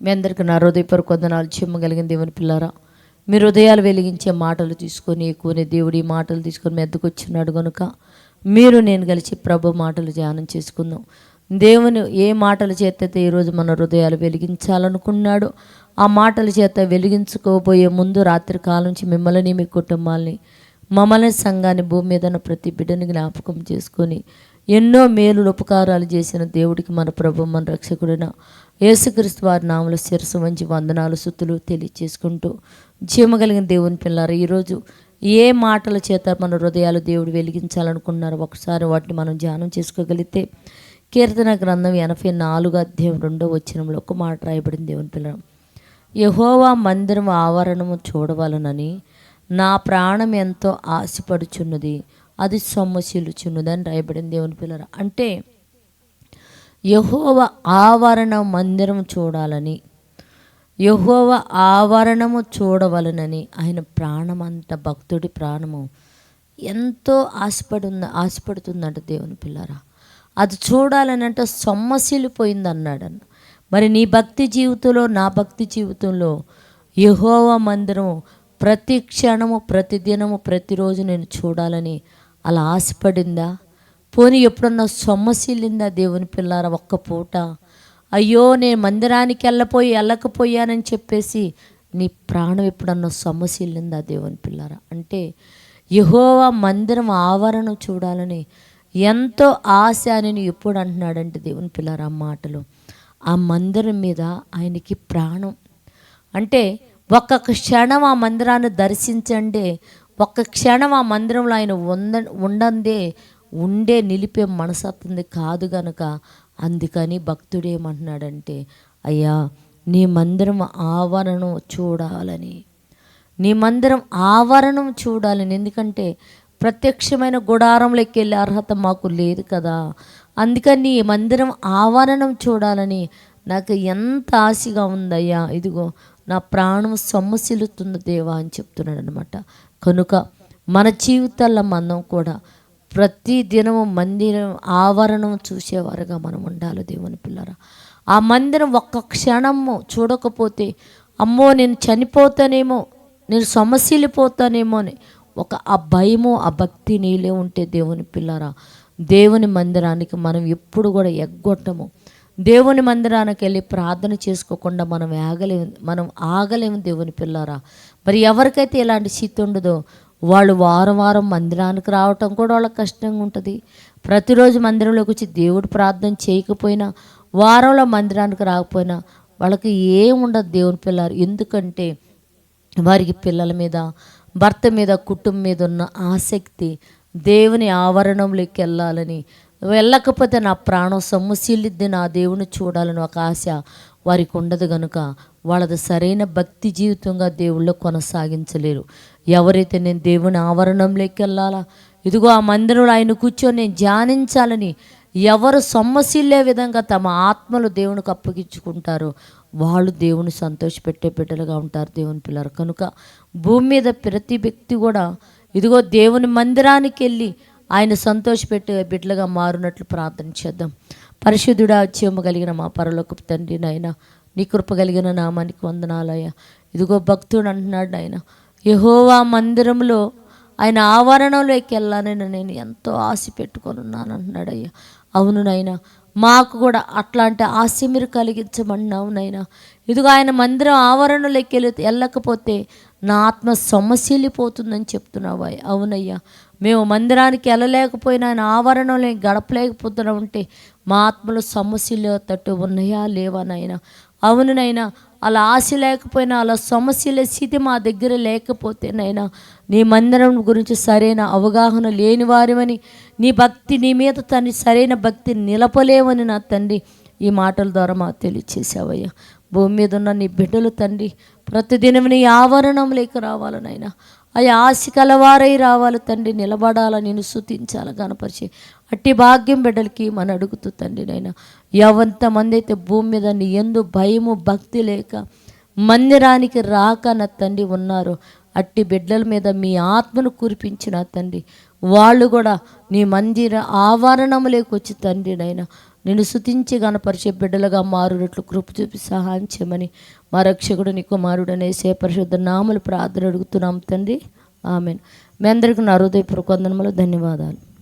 మీ అందరికీ నా హృదయపూర్వక వందనాలు చెమ్మగలిగిన దేవుని పిల్లారా. మీ హృదయాలు వెలిగించే మాటలు తీసుకొని ఎక్కువనే దేవుడి మాటలు తీసుకొని మీ వచ్చినాడు కనుక మీరు నేను కలిసి ప్రభు మాటలు ధ్యానం చేసుకుందాం. దేవుని ఏ మాటల చేత ఈరోజు మన హృదయాలు వెలిగించాలనుకున్నాడో ఆ మాటల చేత వెలిగించుకోబోయే ముందు రాత్రి కాలం నుంచి మిమ్మల్ని మీ కుటుంబాల్ని మమ్మల్ని సంఘాన్ని భూమి మీద ఉన్న ప్రతి బిడ్డని జ్ఞాపకం చేసుకొని ఎన్నో మేలు ఉపకారాలు చేసిన దేవుడికి మన ప్రభు మన రక్షకుడిన యేసుక్రీస్తు వారి నామల శిరసు మంచి వందనాలు సుతులు తెలియచేసుకుంటూ జీవగలిగిన దేవుని పిల్లారు ఈరోజు ఏ మాటల చేత మన హృదయాలు దేవుడు వెలిగించాలనుకున్నారో ఒకసారి వాటిని మనం ధ్యానం చేసుకోగలిగితే కీర్తన గ్రంథం ఎనభై నాలుగు అధ్యాయం రెండో వచ్చినంలో ఒక మాట రాయబడింది దేవుని పిల్లలు యహోవా మందిరం ఆవరణము చూడవలనని నా ప్రాణం ఎంతో ఆశపడుచున్నది. అది సొమ్మశీలుచున్నదని రాయబడింది దేవుని పిల్లల అంటే యహోవ ఆవరణ మందిరం చూడాలని యహోవ ఆవరణము చూడవలనని ఆయన ప్రాణమంత భక్తుడి ప్రాణము ఎంతో ఆశపడి ఉన్న ఆశపడుతుందంట దేవుని పిల్లరా. అది చూడాలని అంటే సొమ్మసిల్లిపోయింది మరి నీ భక్తి జీవితంలో నా భక్తి జీవితంలో యహోవ మందిరం ప్రతి క్షణము ప్రతి దినము ప్రతిరోజు నేను చూడాలని అలా ఆశపడిందా? పోనీ ఎప్పుడన్నా సొమ్మసిల్లిందా దేవుని పిల్లారా ఒక్క పూట? అయ్యో నేను మందిరానికి వెళ్ళపోయి వెళ్ళకపోయానని చెప్పేసి నీ ప్రాణం ఎప్పుడన్నా సొమ్మసిల్లిందా దేవుని పిల్లారా? అంటే యహోవా మందిరం ఆవరణ చూడాలని ఎంతో ఆశ అని ఎప్పుడు అంటున్నాడంటే దేవుని పిల్లారా ఆ మాటలు. ఆ మందిరం మీద ఆయనకి ప్రాణం. అంటే ఒక్క క్షణం ఆ మందిరాన్ని దర్శించండి ఒక్క క్షణం ఆ మందిరంలో ఆయన ఉంద ఉండందే ఉండే నిలిపే మనసత్తుంది కాదు గనుక అందుకని భక్తుడు ఏమంటున్నాడంటే అయ్యా నీ మందిరం ఆవరణం చూడాలని. నీ మందిరం ఆవరణం చూడాలని. ఎందుకంటే ప్రత్యక్షమైన గుడారంలోకి వెళ్ళే అర్హత మాకు లేదు కదా. అందుకని నీ మందిరం ఆవరణం చూడాలని నాకు ఎంత ఆశగా ఉందయ్యా ఇదిగో నా ప్రాణం సొమ్మసిల్లుతుంది దేవా అని చెప్తున్నాడు అనమాట కనుక మన జీవితాల్లో మనం కూడా ప్రతి దినము మందిరం ఆవరణం చూసేవారుగా మనం ఉండాలి దేవుని పిల్లరా. ఆ మందిరం ఒక్క క్షణము చూడకపోతే అమ్మో నేను చనిపోతానేమో నేను సమస్యలిపోతానేమో అని ఒక ఆ భయము ఆ భక్తి నీలే ఉంటే దేవుని పిల్లరా. దేవుని మందిరానికి మనం ఎప్పుడు కూడా ఎగ్గొట్టము. దేవుని మందిరానికి వెళ్ళి ప్రార్థన చేసుకోకుండా మనం ఆగలేము మనం ఆగలేము దేవుని పిల్లారా. మరి ఎవరికైతే ఇలాంటి స్థితి ఉండదో వాళ్ళు వారం వారం మందిరానికి రావటం కూడా వాళ్ళకి కష్టంగా ఉంటుంది. ప్రతిరోజు మందిరంలోకి వచ్చి దేవుడు ప్రార్థన చేయకపోయినా వారంలో మందిరానికి రాకపోయినా వాళ్ళకి ఏం ఉండదు దేవుని పిల్లారు. ఎందుకంటే వారికి పిల్లల మీద భర్త మీద కుటుంబం మీద ఉన్న ఆసక్తి దేవుని ఆవరణంలోకి వెళ్ళాలని వెళ్ళకపోతే నా ప్రాణం సొమ్మసిల్లిద్ది నా దేవుని చూడాలని ఒక ఆశ వారికి ఉండదు గనుక వాళ్ళది సరైన భక్తి జీవితంగా దేవుళ్ళు కొనసాగించలేరు. ఎవరైతే నేను దేవుని ఆవరణంలోకి వెళ్ళాలా ఇదిగో ఆ మందిరంలో ఆయన కూర్చొని నేను ధ్యానించాలని ఎవరు సొమ్మసిల్లే విధంగా తమ ఆత్మలు దేవునికి అప్పగించుకుంటారో వాళ్ళు దేవుని సంతోషపెట్టే బిడ్డలుగా ఉంటారు దేవుని పిల్లలు. కనుక భూమి మీద ప్రతి వ్యక్తి కూడా ఇదిగో దేవుని మందిరానికి వెళ్ళి ఆయన సంతోషపెట్టే బిడ్డలుగా మారునట్లు ప్రార్థన చేద్దాం. పరిశుద్ధుడా అత్యమ కలిగిన మా పరలోకపు తండ్రి నాయన నీ కృప కలిగిన నామానికి వందనాలయ్యా ఇదిగో భక్తుడు అంటున్నాడు ఆయన యహోవా మందిరంలో ఆయన ఆవరణలోకి వెళ్ళాలని నేను ఎంతో ఆశ పెట్టుకొని ఉన్నాను అంటున్నాడు అయ్యా. అవును నాయన మాకు కూడా అట్లాంటి ఆశ మీరు కలిగించమన్నావు నాయన. ఇదిగో ఆయన మందిరం ఆవరణలోకి వెళ్ళి వెళ్ళకపోతే నా ఆత్మ సమస్యలిపోతుందని చెప్తున్నావా అవునయ్యా. మేము మందిరానికి వెళ్ళలేకపోయినా ఆయన ఆవరణలో గడపలేకపోతున్నా ఉంటే మా ఆత్మలో సమస్యలు తట్టు ఉన్నాయా? లేవా నాయనా? అవును నైనా అలా ఆశ లేకపోయినా అలా సమస్యల స్థితి మా దగ్గర లేకపోతే నైనా నీ మందిరం గురించి సరైన అవగాహన లేని వారివని నీ భక్తి నీ మీద తండ్రి సరైన భక్తి నిలపలేవని నా తండ్రి ఈ మాటల ద్వారా మాకు తెలియచేసావయ్యా భూమి మీద ఉన్న నీ బిడ్డలు తండ్రి ప్రతిదినం నీ ఆవరణంలోకి రావాలనైనా అవి ఆశ కలవారై రావాలి తండ్రి నిలబడాలని నేను శుతించాలి గనపరిచి అట్టి భాగ్యం బిడ్డలకి మన అడుగుతూ తండ్రి నైనా ఎంతమంది అయితే భూమి మీద నీ ఎందు భయము భక్తి లేక మందిరానికి రాక నా తండ్రి ఉన్నారు. అట్టి బిడ్డల మీద మీ ఆత్మను కురిపించిన తండ్రి. వాళ్ళు కూడా నీ మందిర ఆవరణములోకి వచ్చి తండ్రి నిన్ను నేను శుతించి గనపరిచే బిడ్డలుగా మారునట్లు కృప చూపి సహాయం చేయమని మా రక్షకుడు నీ కుమారుడు అనేసే పరిశుద్ధ నామలు ప్రార్థన అడుగుతున్నాం తండ్రి. ఆమెను. మీ అందరికీ నా హృదయపూర్వక వందనములు ధన్యవాదాలు.